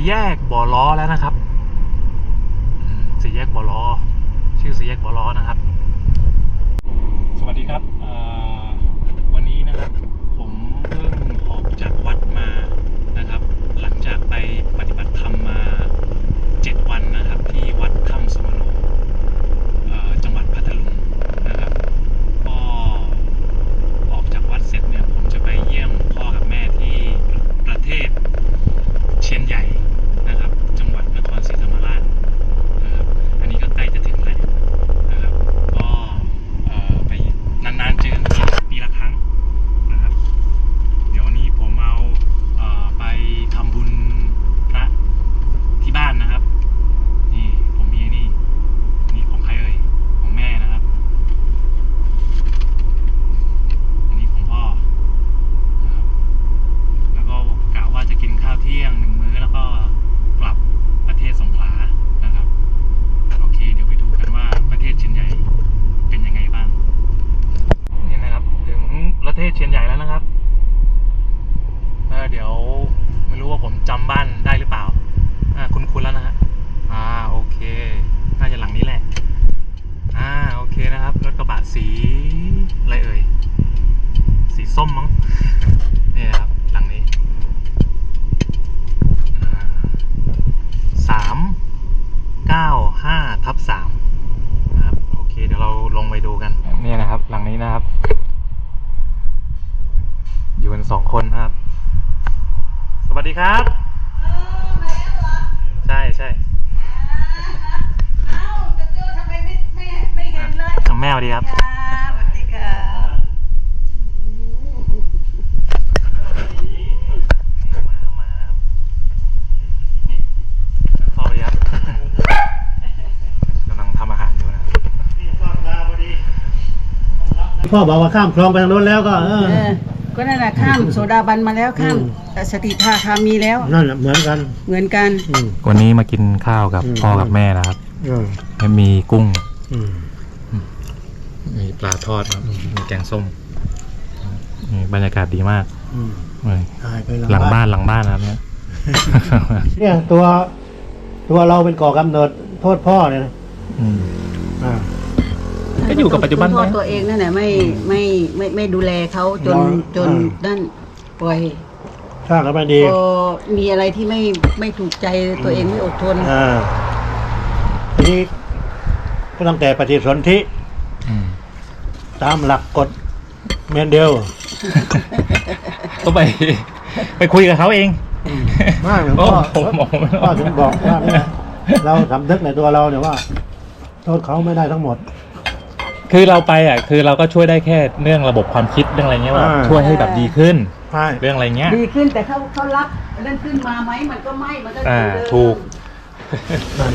สี่แยกบ่อล้อแล้วนะครับสี่แยกบ่อล้อ ชื่อสี่แยกบ่อล้อนะครับ สวัสดีครับวันนี้นะครับ ผมเพิ่งออกจากวัดมานะครับ หลังจากไปปฏิบัติธรรมมาเจ็ดวันนะครับ ที่วัดถ้ำสมณนเอ่อจังหวัดพัทลุงนะครับก็ออกจากวัดเสร็จเนี่ยผมจะไปเยี่ยมพ่อกับแม่ที่ประเทศเชียนใหญ่นะครับ จังหวัดนครศรีธรรมราชนะครับ อันนี้ก็ใกล้จะถึงแล้วนะครับ ก็เอ่อไปนานๆเจอกันทีปีละครั้งนะครับ เดี๋ยววันนี้ผมเอาเอ่อไปทำบุญพระที่บ้านนะครับ นี่ผมมีนี่นี่ของใครเอ่ยของแม่นะครับ อันนี้ของพ่อนะครับ แล้วก็กะว่าจะกินข้าวเที่ยงหนึ่งมื้อแล้วก็กลับประเทศสงขลานะครับ โอเค เดี๋ยวไปดูกันว่าประเทศเชียนใหญ่เป็นยังไงบ้าง นี่นะครับ ถึงประเทศเชียนใหญ่แล้วนะครับเออเดี๋ยวไม่รู้ว่าผมจำ บ้านได้หรือเปล่า อ่าคุ้นๆแล้วนะฮะ อ่าโอเค น่าจะหลังนี้แหละ อ่าโอเคนะครับ รถกระบะสีอะไรเอ่ย สีส้มมั้ง นี่นะครับ หลังนี้อ่าสามเก้าห้าทับสามนะครับ โอเค เดี๋ยวเราลงไปดูกัน นี่นะครับ หลังนี้นะครับ อยู่กันสองคนนะครับ สวัสดีครับ ใช่ใช่ เอ้าจะเจอทำไมไม่ไม่ไม่เห็นเลย อะแม่สวัสดีครับครับ สวัสดีค่ะนี่มามาครับพ่อสวัสดีครับกำลังทำอาหารอยู่นะครับพ่อบอกว่าข้ามคลองไปทางโน้นแล้วก็เออ เออก็นั่นแหละข้ามโซดาบันมาแล้วข้ามอืม เอ่อสติทาคามีแล้ว นั่นแหละเหมือนกัน เหมือนกัน อืม วันนี้มากินข้าวกับอืม พ่อกับแม่นะครับเออมีกุ้ง อืมมี ปลาทอดครับมีแกงส้มนี่บรรยากาศดีมากอืมเลยตายไปหลังบ้านหลังบ้านนะครับเนี่ย เนี่ยตัวตัวเราเป็นก่อกำเนิดโทษพ่อเนี่ยนะอืมอ่า ก็อยู่กับปัจจุบันโทไปษตัวเองนั่นแหละไม่ไม่ไม่ไม่ดูแลเขาจนเราจนอ่านั่นปล่อยสร้างกันมาดีพอมีอะไรที่ไม่ไม่ถูกใจตัวเองไม่อดทนอ่าทีนี้ก็ตั้งแต่ปฏิสนธิอืม ตามหลักกฎเมนเดลก็ไป ไปคุยกับเขาเอง มากหลวงโอ้พ่อผมผมไม่พ่อถึงบอกว่าเนี่ยเราสำนึกในตัวเราเนี่ยว่าโทษเขาไม่ได้ทั้งหมด คือเราไปอะ คือเราก็ช่วยได้แค่เรื่องระบบความคิดเรื่องอะไรเงี้ยว่าอ่า ช่วยให้แบบดีขึ้น ใช่เรื่องอะไรเงี้ย ดีขึ้นแต่เขาเขารักนั่นขึ้นมาไหมมันก็ไม่มันก็อ่าเหมือนเดิมถูก นั่น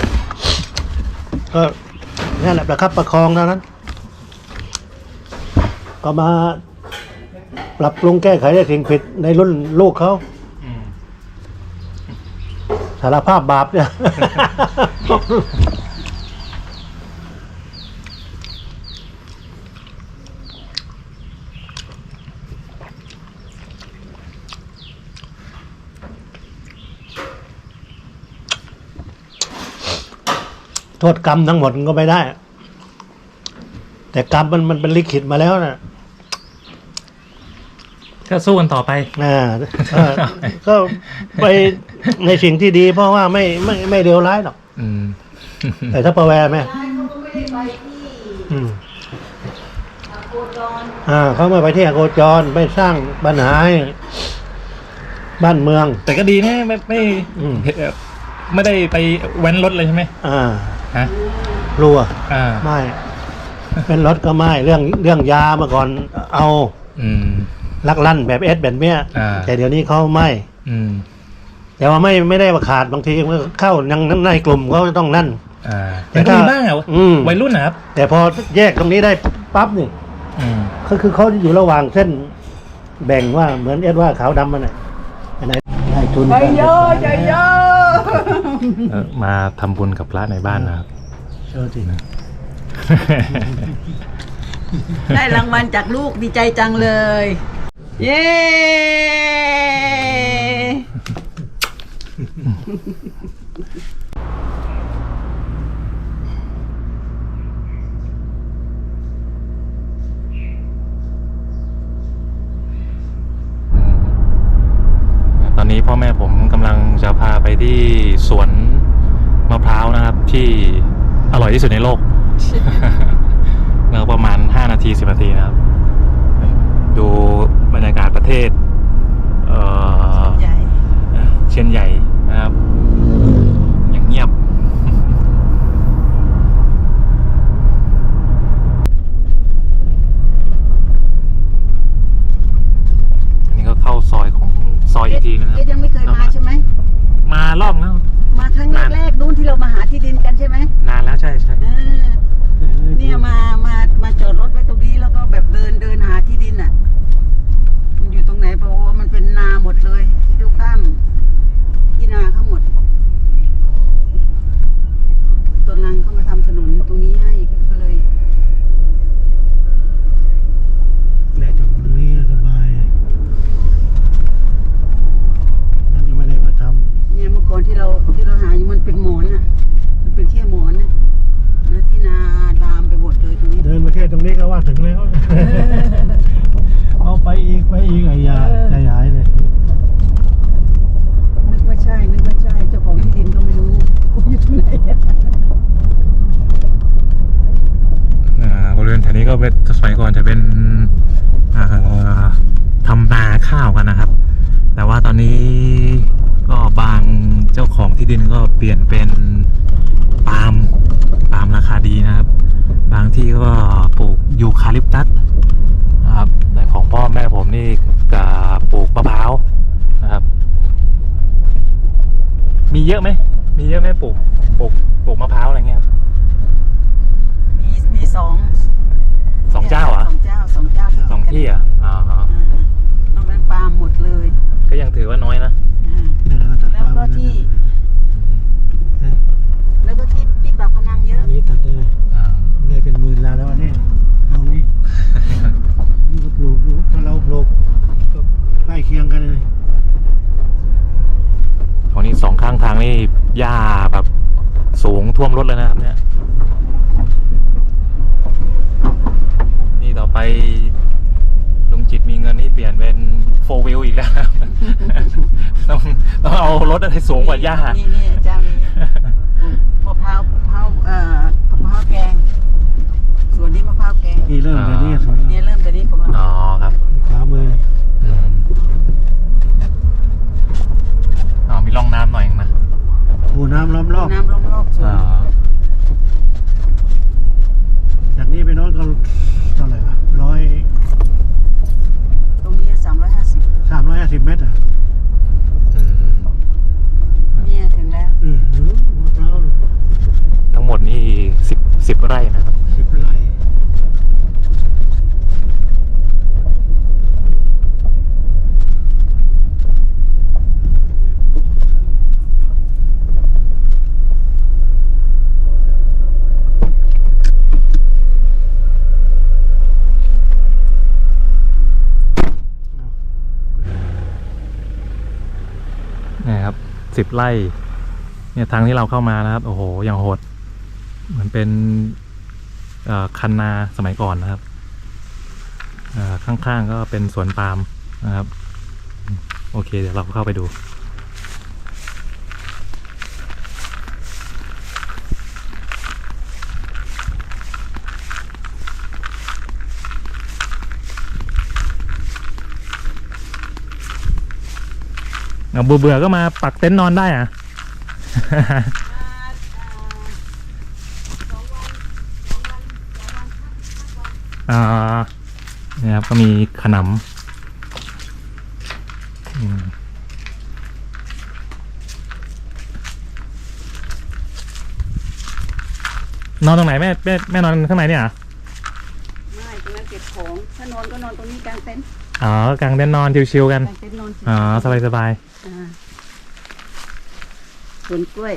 ก็นั่นแหละประคับประคองเท่านั้น ก็มาปรับปรุงแก้ไขในสิ่งผิดในรุ่นลูกเขาอืมสารภาพบาปเนี่ย โทษกรรมทั้งหมดมันก็ไม่ได้ แต่กรรมมันมันเป็นลิขิตมาแล้วนะ ก็สู้กันต่อไป อ่าเออก็ไปในสิ่งที่ดี เพราะว่าไม่ไม่ไม่เลวร้ายหรอก อืม แต่ถ้าประแวร์ไหมใช่เขาก็ไม่ได้ไปที่อืมโคจรอ่าเขาไม่ไปที่อโคจรไม่สร้างปัญหาให้บ้านเมือง แต่ก็ดีนะไม่ไม่อืม เอ่อไม่ได้ไปแว้นรถเลยใช่ไหมอ่าฮะรัวอ่า ไม่ เป็นรถก็ไม่เรื่องเรื่องยามาก่อนเอา อืม ลักลั่นแบบเอสแบบเนี้ยอ่า แต่เดี๋ยวนี้เขาไม่ อืมแต่ว่าไม่ไม่ได้ว่าขาดบางทีมันเข้ายังในกลุ่มเขาต้องนั่น อ่าแต่แต่ก็ถ้ามีบ้างอะอืม วัยรุ่นนะครับ แต่พอแยกตรงนี้ได้ปั๊บนี่อืม ก็คือเขาอยู่ระหว่างเส้นแบ่งว่าเหมือนเอ็ดว่าขาวดำมันไหนอันไหนได้ทุนใจเยอะใจเยอะเออมาทำบุญกับพระในบ้านนะครับเชื่อสิได้รางวัลจากลูกดีใจจังเลย เย้ ตอนนี้พ่อแม่ผมกำลังจะพาไปที่สวนมะพร้าวนะครับที่อร่อยที่สุดในโลกเมื่อประมาณ 5 นาที 10 นาทีนะครับ ดู บรรยากาศประเทศเอ่อใหญ่เชียนใหญ่นะครับ อย่างเงียบ อันนี้ก็เข้าซอยของซอยอีกทีนึงนะค เอ๊ะ รับ ยังไม่เคยมาใช่ไหม มารอบแล้ว มาครั้งแรกๆนู้นที่เรามาหาที่ดินกันใช่ไหม นานแล้วใช่ใช่ เออเนี่ยมามามาจอดรถไว้ตรงนี้แล้วก็แบบเดินเดินหาที่ดินอะ มันอยู่ตรงไหนเพราะว่ามันเป็นนาหมดเลยที่ดูข้ามที่นาเขาหมดตอนหลังเขามาทำถนนตรงนี้ให้ก็เลย แหละจากตรงนี้สบายนั่นยังไม่ได้มาท เนี่ยเมื่อก่อนที่เราที่เราหาอยู่มันเป็นหมอนอะ มันเป็นแค่หมอนนะแล้วที่นาลามไปหมดเลยตรงนี้ำเดินมาแค่ตรงนี้ก็ว่าถึงแล้ว เอาไปอีกไปอีกไอ้ยาใจหายเลย นึกว่าใช่ นึกว่าใช่ เจ้าของที่ดินก็ไม่รู้กูอยู่ที่ไหนอะ อ่าบริเวณแถวนี้ก็เป็นสมัยก่อนจะเป็นอ่าทำนาข้าวกันนะครับ แต่ว่าตอนนี้ก็บางเจ้าของที่ดินก็เปลี่ยนเป็นปาล์มปาล์มราคาดีนะครับ บางที่ก็ปลูกยูคาลิปตัสนะครับแต่ของพ่อแม่ผมนี่ก็ปลูกมะพร้าวนะครับ มีเยอะไหมมีเยอะไหมปลูกปลูกปลูกมะพร้าวอะไรเงี้ยครับมีมีสองสองเจ้าเหรอะสองเจ้าสองเจ้าที่สองที่อะอ๋ออ่านอกนั้นปาล์มหมดเลย ก็ ยังถือว่าน้อยนะอ่านี่แหละตัดแล้วก็ที่ แล้วก็ที่ที่ปากพนังเยอะ อันนี้ตัดได้อ่าได้เป็นหมื่นแล้วแล้วอันนี้เอานี่นี่ก็ปลูกดูถ้าเราปลูกก็ใกล้เคียงกันเลยตรงนี้สองข้างทางนี่หญ้าแบบสูงท่วมรถเลยนะครับ ถอะไรสูงกว่าหญ้านี่นี่เจ้านี้ปลูกมะพร้าวมะพร้าวเอ่อมะพร้าวแกงส่วนนี้มะพร้าวแกงนี่เริ่มแต่นี่สวนเนี่ยเริ่มแต่นี้ของเราอ๋อครับขวามืออืมอ๋อมีร่องน้ำหน่อยเองนะคูน้ำล้อมรอบน้ำล้อมรอบสวนอ่าจากนี้ไปโน้นก็เท่าไหร่วะร้อยตรงนี้สามร้อยห้าสิบสามร้อยห้าสิบเมตรอะอืม เนี่ยถึงแล้ว อือหือมะพร้าว ทั้งหมดนี่สิบสิบไร่นะครับสิบไร่นี่ครับสิบไร่ เนี่ยทางที่เราเข้ามานะครับ โอ้โหอย่างโหด เหมือนเป็นคันนาสมัยก่อนนะครับข้างๆก็เป็นสวนปาล์มนะครับ โอเค เดี๋ยวเราเข้าไปดูเอเบื่อๆก็มาปักเต็นท์นอนได้อะ อ่าเนี่ยครับก็มีขนำอืมนอนตรงไหนแม่แม่แม่นอนข้างในเนี่ยเหรอไม่ตรงนั้นเก็บของถ้านอนก็นอนตรงนี้กลางเต็นท์อ๋อกางเต็นท์นอนชิวๆกัน กลางเต็นท์นอนอ๋อสบายสบายอ่าสวนกล้วย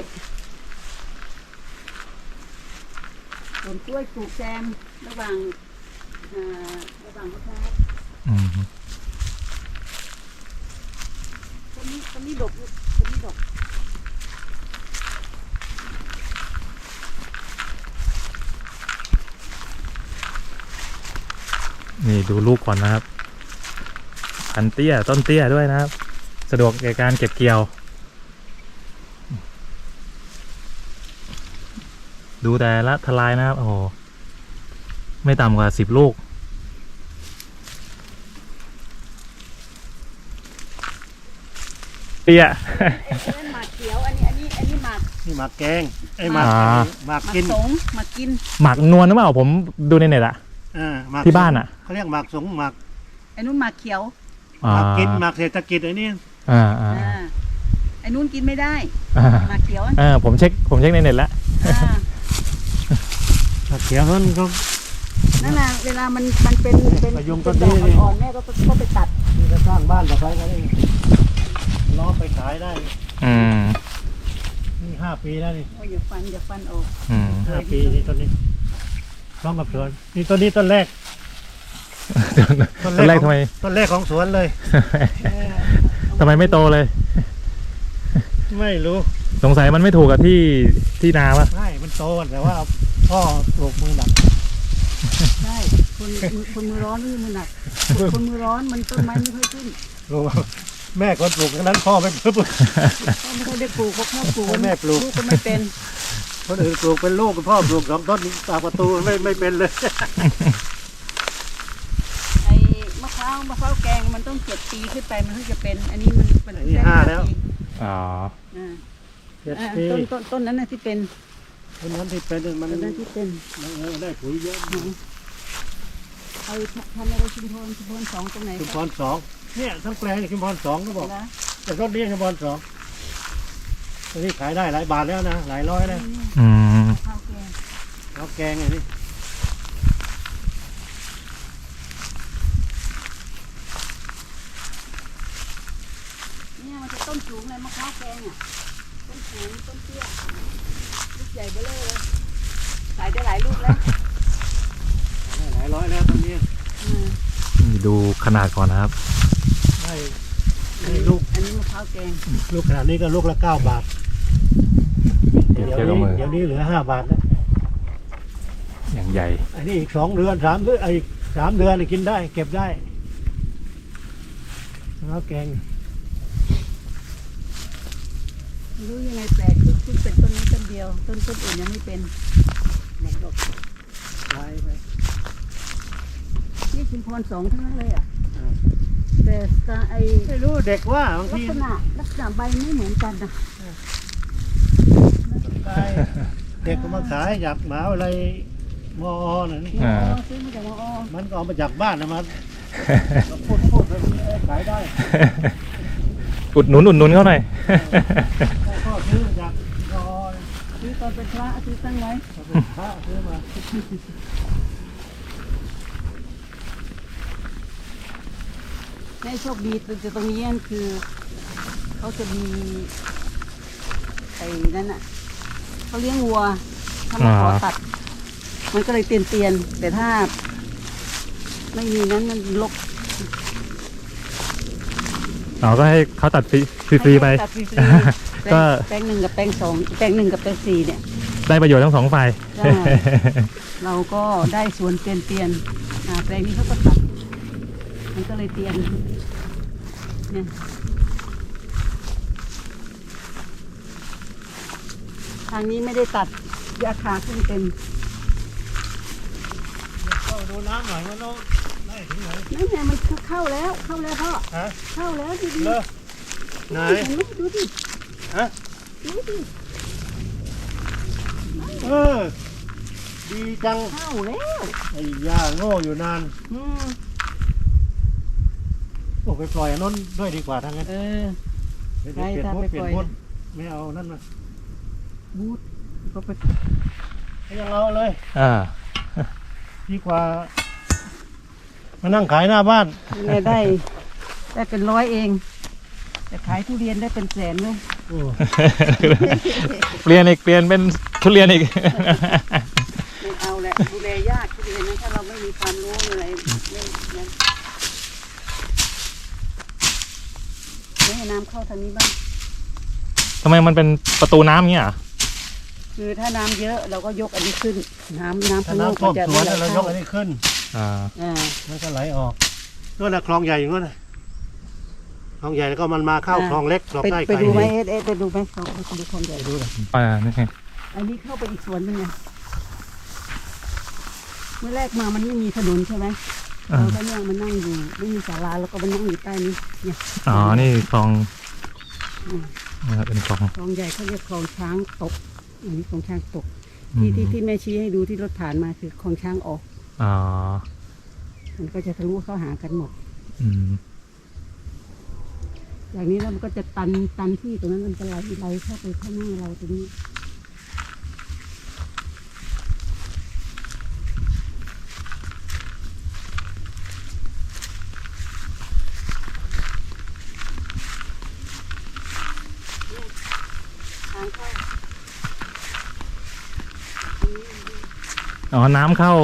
สวนกล้วยปลูกแซมระหว่างอ่า ระวังก็ครับอืมต้นนี้ต้นนี้ดกต้นนี้ดกนี่ดูลูกก่อนนะครับ พันเตี้ย ต้นเตี้ยด้วยนะครับ สะดวกในการเก็บเกี่ยว ดูแต่ละทลายนะครับ โอ้ ไม่ต่ำกว่าสิบลูก เตี้ยอันนั้นหมากเขียว อันนี้ อันนี้ อันนี้หมากนี่หมากแกงไอ้หมากอ่า หมากหมากกินสงหมากกิน หมักนวลหรือเปล่าผมดูในเน็ตอะอ่าหมากที่บ้านอะเขาเรียกหมากสงหมากไอ้นู้นหมากเขียว หมากกินหมากเศรษฐกิจไอ้นี่อ่าอ่าอ่าไอ้นู้นกินไม่ได้ อ่าหมากเขียวอะอ่าผมเช็คผมเช็คในเน็ตแล้ว อ่าหมากเขียวนั่นก็ นั่นน่ะเวลามันมันเป็นเป็นประยุงต้เป็นนดนี้อกอ่อนๆแม่ก็ก็ไปตัดนี่จะสร้างบ้านต่อไปก็ได้ล้อไปขายได้อืมนี่ห้าปีแล้วนี่โอ้ยอย่าฟันอย่าฟันออกอืมห้าปีนี่ต้นนี้พร้อมกับสวนนี่ต้นนี้ต้นแรก ตอนแรกของทำไมต้นแรกของสวนเลยเออทำไมไม่โตเลย ไม่รู้สงสัยมันไม่ถูกกับที่ที่นาปะไม่มันโตแต่ว่าพ่อปลูกมือหนัก ใช่คนมือคนมือร้อนนี่มือหนักคนมือร้อนมันต้นไม้ไม่ค่อยขึ้นรู้ว่าแม่คนปลูกทั้งนั้นพ่อไม่ปลูกก็ไม่ค่อยได้ปลูกเพราะพ่อปลูกให้แม่ปลูกก็ไม่เป็นคนอื่นปลูกเป็นลูกพ่อปลูกสองต้นตากประตูไม่ไม่เป็นเลยไอ้มะพร้าวมะพร้าวแกงมันต้องเจ็ดปีขึ้นไปมันถึงจะเป็น อันนี้มันมันอันนี้ห้าแล้วอ๋ออ่าเจ็ดอ่าปีต้นต้นต้นนั้นนะที่เป็น คนนั้นที่เป็นมันต้นนั้นที่เป็นมันเออได้ปุ๋ยเยอะเอาทำอะไรชุมพรชุมพรสองตรงไหนชุมพรสองเนี่ยทั้งแปลงชุมพรสองก็บอกนะแต่รถนี้ชุมพรสองตัวนี้ขายได้หลายบาทแล้วนะหลายร้อยแล้วอืมข้าวแกงข้าวแกงไงนี่เนี่ยมันจะต้นสูงเลยมะพร้าวแกงอะต้นสูงต้นเตี้ยลูก ใหญ่เบ้อเลยขายได้หลายลูกแล้วได้หลายร้อยแล้วตอนนี้อืมนี่ดูขนาดก่อนนะครับ ได้ได้ลูกอันนี้มะพร้าวแกงลูกขนาดนี้ก็ลูกละเก้าบาทเทียบเดี๋ยวเทียบกับนี้มือเดี๋ยวนี้เหลือห้าบาทแล้วอย่างใหญ่ อันนี้อีกสองเดือนสามเดือนอีกสามเดือนนี่กินได้ เก็บได้ข้าวแกง ไม่รู้ยังไงแปลก คือคือเป็นต้นนี้ต้นเดียว ต้นต้นอื่นยังไม่เป็นมันก็ไล่ไปนี่ชุมพรสองทั้งนั้นเลยอะอ่าแต่สไตล์ไอไม่รู้เด็กว่าบางลัทีกษณะลักษณะใบไม่เหมือนกันนะเด็กก็มาขายอยากหมาอะไรมอน่ะนี่อ่าซื้อมาจากมอมันก็เอามาจากบ้านนะมันพูดพูดแบบนี้ขายได้อุดหนุนอุดหนุนเขาหน่อย พ่อซื้อมาจากมอ ซื้อตอนเป็น พระซื้อตั้งไว้พระซื้อมาให้โชคดีแต่ตรงนี้คือเขาจะมีไอ้นั่นน่ะเขาเลี้ยงวัวถ้ามาขอตัด มันก็เลยเตียนเตียนๆแต่ถ้า ไม่มีนั้นมันลกเราก็ให้เขาตัดฟรีฟรีๆไปให้ตัดฟรีๆแปลงก็แปลงหนึ่งกับแปลงสองแปลงหนึ่งกับแปลงสี่เนี่ย ได้ประโยชน์ทั้งสองฝ่ายใช่เราก็ได้สวนเตียนเตียนๆอ่าแปลงนี้เขาก็ตัดมันก็เลยเตียนเนี่ยทางนี้ไม่ได้ตัดยาคาขึ้นเต็มก็ดูน้ำหน่อยว่าน้องได้ถึงไหนนั่นไงมันเข้าแล้วเข้าแล้วพ่อฮะเข้าแล้วดูดิเลอะไหนเห็นไหมดูดิฮะดูดิ เออ ดีจังเข้าแล้วไอ้ย่าโง่อยู่นานอืมโอ้ไปปล่อยอันนั้นด้วยดีกว่าทั้งนั้นเออ เดี๋ยวเปลี่ยนไปมุดไปเปลี่ยนปล่อยมุดไม่เอานั่นมาบูทก็ไปไม่ยังเอาเลย อ่า ดีกว่า มานั่งขายหน้าบ้านยังไงได้ ได้เป็นร้อยเอง แต่ขายทุเรียนได้เป็นแสนเลย โอ้ เปลี่ยนอีกเปลี่ยนเป็น ทุเรียนอีก ไม่เอาแหละดูแลยากทุเรียนนะถ้าเราไม่มีความรู้อะไรไม่นั่นให้น้ำเข้าทางนี้บ้าง ทำไมมันเป็นประตูน้ำเงี้ยเหรอคือถ้าน้ำเยอะเราก็ยกอันนี้ขึ้น น้ำน้ำถ้าข้างนอกน้ำท่วมจะสวนไหลเรายเข้ากอันนี้ขึ้น อ่า อ่าแล้วก็ไหลออกนู่นนะคลองใหญ่อยู่นู่นนะคลองใหญ่แล้วก็มันมาเข้าคลองเล็กคลองไปใต้ไปไกลดูไหมเอสเอสไปดูไหมเขาไปดูคลองใหญ่ ดูนะอ่านี่ไง อันนี้เข้าไปอีกสวนหนึงไงเมื่อแรกมามันไม่มีถนนใช่ไหมอ่าเราก็เนี่ยมันนั่งอยู่ไม่มีศาลาแล้วก็มันนั่งอยู่ใต้นี้เนี่ยอ๋อ นี่คลองอืมนะครับเป็นคลองคลองใหญ่เขาเรียกคลองช้างตกอันนี้คลองช้างตกอืที่มที่ที่แม่ชี้ให้ดูที่รถผ่านมาคือคลองช้างออกอ๋อมันก็จะทะลุเข้าหากันหมด อืมอย่างนี้แล้วมันก็จะตันตันที่ตรงนั้นมันจะไหลไหลเข้าไปข้างหน้าเราตรงนี้ ทางเข้า อ๋อ น้ำเข้า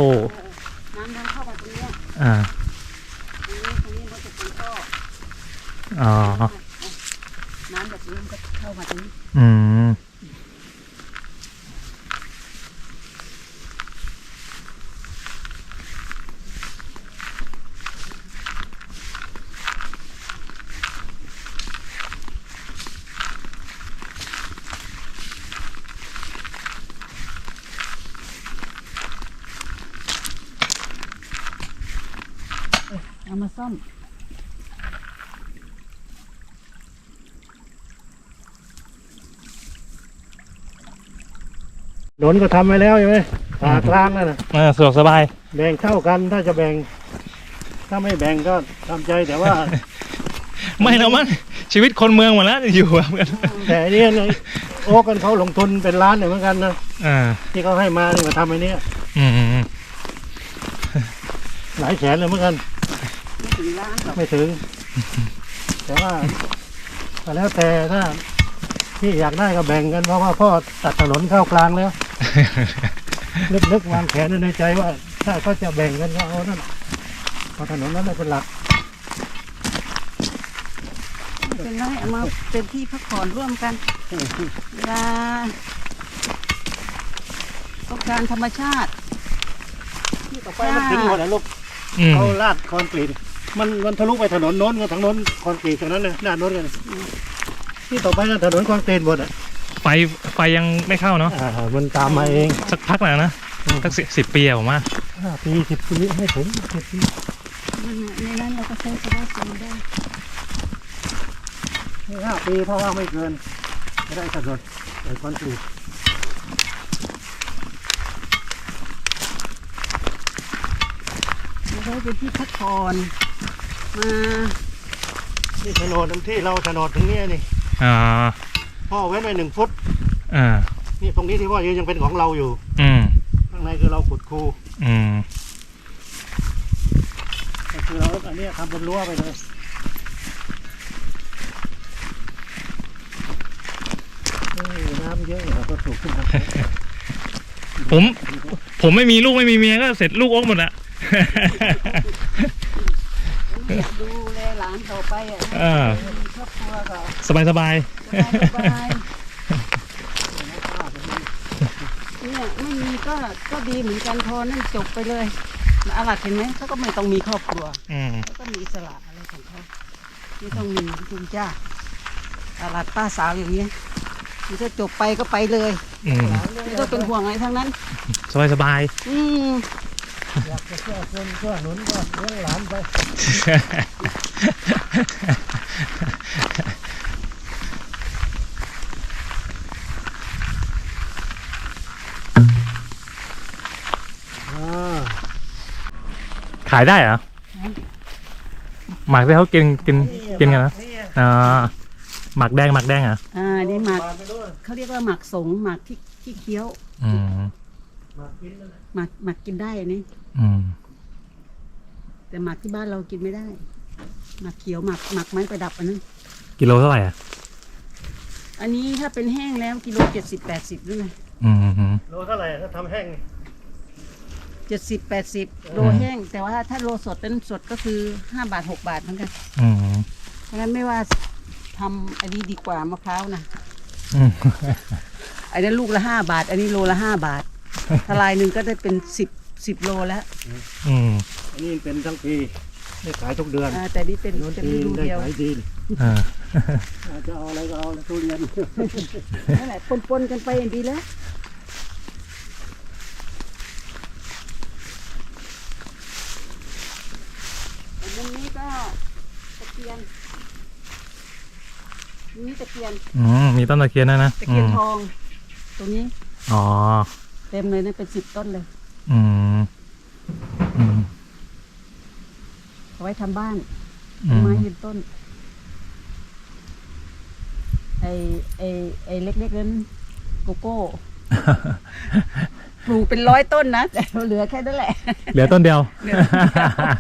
น้ำน้ำเข้ามาตรงเนี้ยอ่า ตรงนี้ตรงนี้มันจะเป็นท่ออ๋อน้ำแบบนี้มันก็เข้ามาตรงนี้ อืม เอามาซ่อมถนนก็ทำไว้แล้วใช่ไหมผ่ากลางนั่นนะเออสะดวกสบาย แบ่งเท่ากันถ้าจะแบ่ง ถ้าไม่แบ่งก็ทำใจแต่ว่า ไม่แล้วมั้งชีวิตคนเมืองหมดแล้วอยู่แบบกันแต่อันนี้เลยโอ้กันเขาลงทุนเป็นล้านเนี่ยเหมือนกันนะอ่าที่เขาให้มาเนี่ยมาทำไอ้เนี้ยอืมอืมอืมหลายแสนเลยเหมือนกันไม่ ถึงล้านหรอกไม่ถึง แต่ว่าก็แล้วแต่ถ้าที่อยากได้ก็แบ่งกันเพราะว่าพ่อตัดถนนเข้ากลางแล้ว นึกๆวางแผนไว้ในใจว่า ถ้าเขาจะแบ่งกันก็เอานั่นเอาถนนนั้นเป็นหลักไม่เป็นไรเอามาเป็นที่พักผ่อนร่วมกันเวลาต้องการธรรมชาติที่ต่อไปไปมันถึงหมดแล้วลูกอืม เขาลาดคอนกรีต มันมันทะลุไปถนนโน้นกับทางโน้นคอนกรีตตรงนั้นเลยหน้าโน้นกันที่ต่อไปก็ถนนคอนกรีตหมดอะไฟไฟยังไม่เข้าเนาะอ่ามันตามมาเองสักพักแล้วนะสักสิสิบปีอะผมว่าห้าปีสิบปีให้ถึงสิบปีนั่นน่ะในนั้นเราก็ใช้โซลาร์เซลล์ได้ให้ห้าปีเพราะว่าไม่เกินไม่ได้ถนนไอ้คอนกรีตเราได้เป็นที่พักผ่อน มานี่โฉนดทั้งที่เราโฉนดถึงเนี้ยนี่อ่าพ่อเว้นไว้หนึ่งฟุตอ่านี่ตรงนี้ที่พ่อยืนยังเป็นของเราอยู่ อืมข้างในคือเราขุดคูอืมก็คือเราอันเนี้ยทำเป็นรั้วไปเลยเอ้ยน้ำเยอะเราก็ปลูกขึ้นมาผม ผมไม่มีลูกไม่มีเมียก็เสร็จลูกอกหมดอะเรียก ดูแลหลานต่อไปอะเออมีครอบครัวก็สบายสบายสบายสบายเนี่ยไม่มีก็ก็ดีเหมือนกันพอนั่นจบไปเลยอาหลัดเห็นไหมเขาก็ไม่ต้องมีครอบครัวอืมเขาก็มีอิสระอะไรของเขาไม่ต้องมีคุณจ้าอาหลัดป้าสาวอย่างเงี้ยมันจะจบไปก็ไปเลยอืมไม่ต้องเป็นห่วงอะไรทั้งนั้น สบายสบายอืม อยากจะเชื่อคนเชื่อหนุนก็เลี้ยงหลานไปอ่าขายได้เหรอ หมักที่เขากินกินกินกันนะอ่าหมักแดงหมักแดงเหรอะอ่านี่หมักบานไปด้วยเขาเรียกว่าหมักสงหมักที่ที่เคี้ยว อืมมากินนั่นแหละหมักหมักกินได้อันนี้ อืม แต่หมักที่บ้านเรากินไม่ได้หมักเขียวหมักหมักไม้ประดับอันนั้น กิโลเท่าไหร่อะ อันนี้ถ้าเป็นแห้งแล้วกิโลเจ็ดสิบแปดสิบด้วยนะอืมอืม โลเท่าไหร่ถ้าทำแห้งนี่เจ็ดสิบแปดสิบโลอืม แห้ง แต่ว่าถ้าโลสดเป็นสดก็คือห้าบาทหกบาทเหมือนกัน อืมเพราะฉะนั้นไม่ว่าทำอันนี้ดีกว่ามะพร้าวนะอืมอันนั้นลูกละห้าบาท อันนี้โลละห้าบาท ทลายหนึ่งก็ได้เป็นสิบ สิบโลแล้วอืมอันนี้เป็นทั้งปีได้ขายทุกเดือนอ่าแต่นี่เป็นโน้นเป็นปีฤดูได้เดียวขายดีอ่าจะเอาอะไรก็เอาทุเรียนนั่นแหละปนๆกันไปอย่างดีแล้วแต่มุมนี้ก็ตะเคียนมุมนี้ตะเคียนอืมมีต้นตะเคียนด้วยนะตะเคียนอืมทอง ตรงนี้ อ๋อ เต็มเลยนะเป็นสิบต้นเลย อืมอืม เอา ไว้ทำบ้านอืต้นมไม้ยืนต้น ไอไอไอเล็กๆนั้นโกโก้ ปลูกเป็นร้อยต้นนะแต่เหลือแค่นั้นแหละเหลือต้นเดียวเหลือเ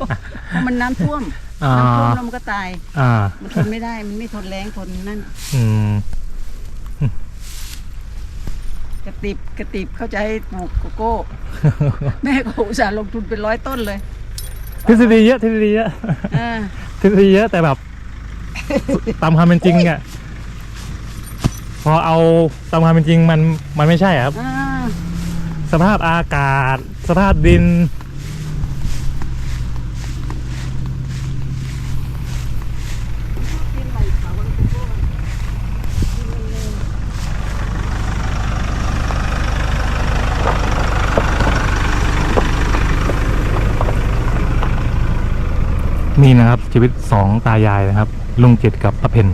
พราะมันน้ำท่วมอ่าน้ำท่วมแล้วมันก็ตาย อ่า มันทนไม่ได้ มันไม่ทนแรงทนนั่น อืมกระติบกระติบเข้าใจปลูกโกโก้ แม่ก็อุตส่าห์ลงทุนเป็นร้อยต้นเลย ทฤษฎีเยอะทฤษฎีเยอะอ่าทฤษฎีเยอะแต่แบบ ตามความเป็นจริงอะพอเอาตามความเป็นจริงมันมันไม่ใช่อะครับ อ่าสภาพอากาศ สภาพดินกินใหม่เขาวันโกโก้กินเลย นี่นะครับชีวิตสองตายายนะครับ ลุงเจ็ดกับป้าเพน